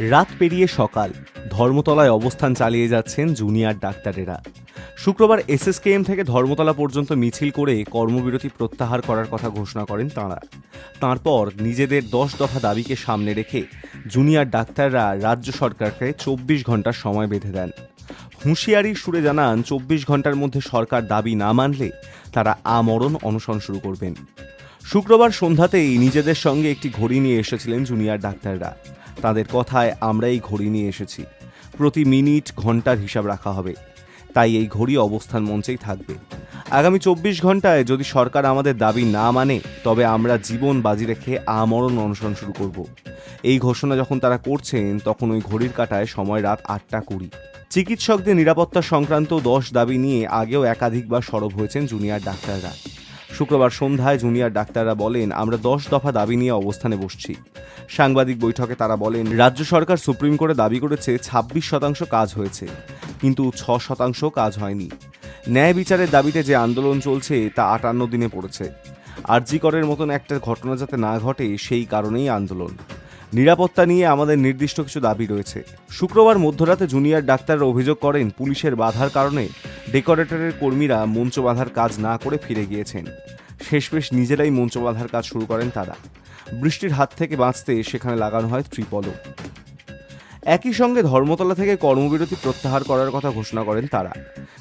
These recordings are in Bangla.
রাত পেরিয়ে সকাল। ধর্মতলায় অবস্থান চালিয়ে যাচ্ছেন জুনিয়র ডাক্তারেরা। শুক্রবার এসএসকেএম থেকে ধর্মতলা পর্যন্ত মিছিল করে কর্মবিরতি প্রত্যাহার করার কথা ঘোষণা করেন তাঁরা। তারপর নিজেদের দশ দফা দাবিকে সামনে রেখে জুনিয়র ডাক্তাররা রাজ্য সরকারকে চব্বিশ ঘণ্টার সময় বেঁধে দেন। হুঁশিয়ারির সুরে জানান, চব্বিশ ঘণ্টার মধ্যে সরকার দাবি না মানলে তারা আমরণ অনশন শুরু করবেন। শুক্রবার সন্ধ্যাতেই নিজেদের সঙ্গে একটি ঘড়ি নিয়ে এসেছিলেন জুনিয়র ডাক্তাররা। তাদের কথায় আমরা এই ঘড়ি নিয়ে এসেছি। প্রতি মিনিট ঘণ্টার হিসাব রাখা হবে। তাই এই ঘড়ি অবস্থান মঞ্চেই থাকবে। আগামী চব্বিশ ঘন্টায় যদি সরকার আমাদের দাবি না মানে তবে আমরা জীবন বাজি রেখে আমরণ অনশন শুরু করব। এই ঘোষণা যখন তারা করছেন, তখন ওই ঘড়ির কাটায় সময় রাত আটটা কুড়ি। চিকিৎসকদের নিরাপত্তা সংক্রান্ত দশ দাবি নিয়ে আগেও একাধিকবার সরব হয়েছেন জুনিয়র ডাক্তাররা। শুক্রবার সন্ধ্যায় জুনিয়র ডাক্তাররা বলেন, আমরা দশ দফা দাবি নিয়ে অবস্থানে বসছি। সাংবাদিক বৈঠকে তারা বলেন, রাজ্য সরকার সুপ্রিম কোর্টে দাবি করেছে ছাব্বিশ শতাংশ কাজ হয়েছে, কিন্তু ছ শতাংশ কাজ হয়নি। ন্যায় বিচারের দাবিতে যে আন্দোলন চলছে, তা আটান্ন দিনে পড়েছে। আরজিকরের মতন একটা ঘটনা যাতে না ঘটে, সেই কারণেই আন্দোলন। নিরাপত্তা নিয়ে আমাদের নির্দিষ্ট কিছু দাবি রয়েছে। শুক্রবার মধ্যরাতে জুনিয়র ডাক্তাররা অভিযোগ করেন, পুলিশের বাধার কারণে ডেকোরেটরের কর্মীরা মঞ্চ বাঁধার কাজ না করে ফিরে গিয়েছেন। শেষমেশ নিজেরাই মঞ্চ বাঁধার কাজ শুরু করেন তারা। বৃষ্টির হাত থেকে বাঁচতে সেখানে লাগানো হয় ত্রিপলও। একই সঙ্গে ধর্মতলা থেকে কর্মবিরতি প্রত্যাহার করার কথা ঘোষণা করেন তারা।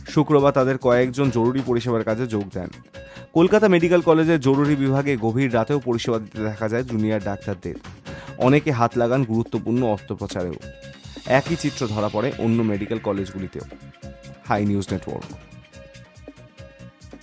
শুক্রবার তাদের কয়েকজন জরুরি পরিষেবার কাজে যোগ দেন। কলকাতা মেডিকেল কলেজের জরুরি বিভাগে গভীর রাতেও পরিষেবা দিতে দেখা যায় জুনিয়র ডাক্তারদের। অনেকে হাত লাগান গুরুত্বপূর্ণ অস্ত্রোপচারেও। একই চিত্র ধরা পড়ে অন্য মেডিকেল কলেজগুলিতেও। High News Network.